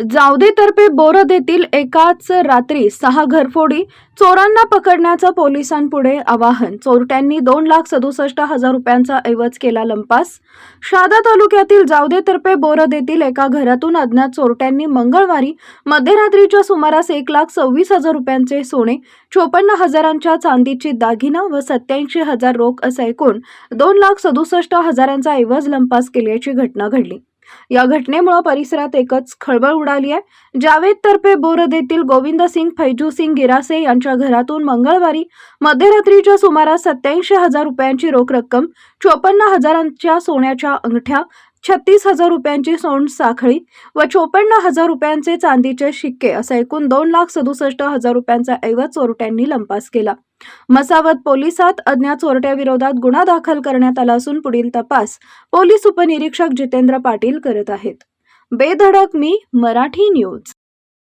जावदेतर्फे बोरद येथील एकाच रात्री सहा घरफोडी चोरांना पकडण्याचं पोलिसांपुढे आवाहन. चोरट्यांनी दोन लाख सदुसष्ट हजार रुपयांचा ऐवज केला लंपास. शहादा तालुक्यातील जावदेतर्फे बोरद येथील एका घरातून अज्ञात चोरट्यांनी मंगळवारी मध्यरात्रीच्या सुमारास एक लाख सव्वीस हजार रुपयांचे सोने चोपन्न हजारांच्या चांदीची दागिनं व सत्याऐंशी हजार रोख असं एकूण दोन लाख सदुसष्ट हजारांचा ऐवज लंपास केल्याची घटना घडली. या घटनेमुळे परिसरात एकच खळबळ उडाली आहे. जावेद तर्फे बोरद येथील गोविंद सिंग फैजू सिंग गिरासे यांच्या घरातून मंगळवारी मध्यरात्रीच्या सुमारास सत्याऐंशी हजार रुपयांची रोख रक्कम चोपन्न हजारांच्या सोन्याच्या अंगठ्या छत्तीस हजार रुपयांची सोन साखळी व चोपन्न हजार रुपयांचे चांदीचे शिक्के असा एकूण दोन लाख सदुसष्ट हजार रुपयांचा ऐवज चोरट्यांनी लंपास केला. मसावत पोलिसात अज्ञात चोरट्याविरोधात गुन्हा दाखल करण्यात आला असून पुढील तपास पोलीस उपनिरीक्षक जितेंद्र पाटील करत आहेत. बेधडक मी मराठी न्यूज.